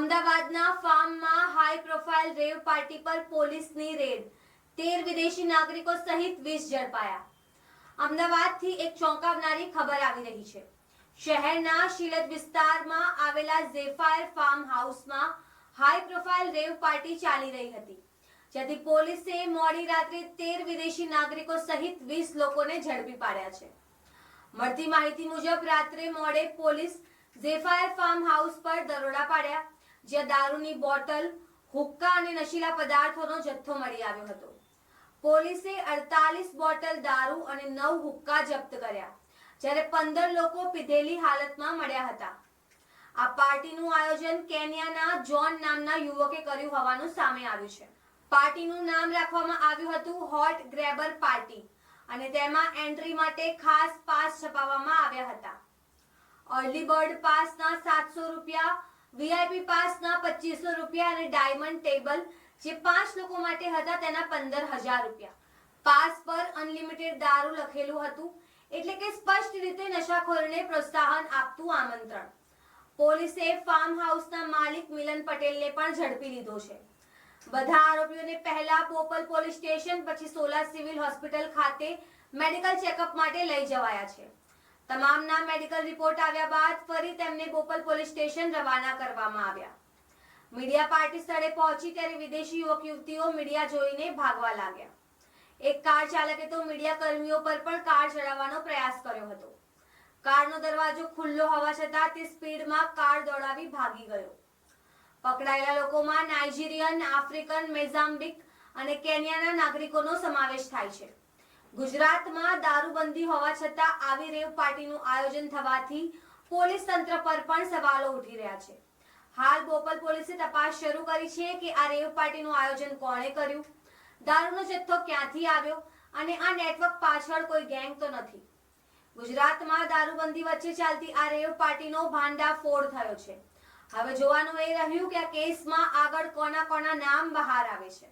અમદાવાદના ફાર્મમાં high profile rave party પર પોલીસની રેડ. તેર વિદેશી નાગરિકો સહિત વીસ ઝડપાયા. અમદાવાદથી એક ચોંકાવનારી ખબર આવી રહી છે. શહેરના શિલદ વિસ્તારમાં આવેલા ઝેફાયર ફાર્મ હાઉસમાં હાઈ પ્રોફાઇલ રેવ પાર્ટી ચાલી રહી હતી. જેથી પોલીસે મોડી રાત્રે તેર વિદેશી નાગરિકો સહિત વીસ લોકોને ઝડપી પાડ્યા છે. મળતી માહિતી મુજબ રાત્રે મોડે પોલીસ ઝેફાયર ફાર્મ હાઉસ પર દરોડા પાડ્યા. જ્યાં દારૂની બોટલ, હુક્કા અને નશીલા પદાર્થોનો જથ્થો મળી આવ્યો હતો. પોલીસે અડતાલીસ બોટલ દારૂ અને નવ હુક્કા જપ્ત કર્યા, જ્યારે પંદર લોકો પીધેલી હાલતમાં મળ્યા હતા. આ પાર્ટીનું આયોજન કેન્યાના જોન નામના યુવકે કર્યું હોવાનું સામે આવ્યું છે. પાર્ટીનું નામ રાખવામાં આવ્યું હતું હોટ ગ્રેબર પાર્ટી અને તેમાં એન્ટ્રી માટે ખાસ પાસ છપાવવામાં આવ્યા હતા. અર્લી બર્ડ પાસના સાતસો રૂપિયા વીઆઈપી પાસના પચીસો રૂપિયા અને ડાયમંડ ટેબલ જે પાંચ લોકો માટે હતા તેના પંદર હજાર રૂપિયા. પાસ પર અનલિમિટેડ દારૂ લખેલું હતું, એટલે કે સ્પષ્ટ રીતે નશાખોરને પ્રોત્સાહન આપતું આમંત્રણ. પોલીસે ફાર્મ હાઉસના માલિક મિલન પટેલને પણ ઝડપી લીધો છે. બધા આરોપીઓને પહેલા પોપલ પોલીસ સ્ટેશન, પછી સોલા સિવિલ હોસ્પિટલ ખાતે મેડિકલ ચેકઅપ માટે લઈ જવાયા છે. તમામના મેડિકલ રિપોર્ટ આવ્યા બાદ ફરી તેમને બોપલ પોલીસ સ્ટેશન રવાના કરવામાં આવ્યા. મીડિયા પાર્ટી સ્થળે પહોંચી ત્યારે વિદેશી યુવક યુવતીઓ મીડિયા જોઈને ભાગવા લાગ્યા. એક કાર ચાલકે તો મીડિયા કર્મીઓ પર પણ કાર ચડાવવાનો પ્રયાસ કર્યો હતો. કારનો દરવાજો ખુલ્લો હોવા છતાં તે સ્પીડમાં કાર દોડાવી ભાગી ગયો. પકડાયેલા લોકોમાં નાઇજીરિયન, આફ્રિકન, મેઝામ્બિક અને કેન્યાના નાગરિકોનો સમાવેશ થાય છે. ગુજરાતમાં દારૂબંધી હોવા છતાં આવી રેવ પાર્ટીનું આયોજન થવાથી પોલીસ તંત્ર પર પણ સવાલો ઉઠી રહ્યા છે. હાલ બોપલ પોલીસે તપાસ શરૂ કરી છે કે આ રેવ પાર્ટીનું આયોજન કોણે કર્યું? દારૂનો જથ્થો ક્યાંથી આવ્યો અને આ નેટવર્ક પાછળ કોઈ ગેંગ તો નથી? ગુજરાતમાં દારૂબંધી વચ્ચે ચાલતી આ રેવ પાર્ટીનો ભાંડાફોડ થયો છે. હવે જોવાનું એ રહ્યું કે આ કેસમાં આગળ કોના કોના નામ બહાર આવે છે.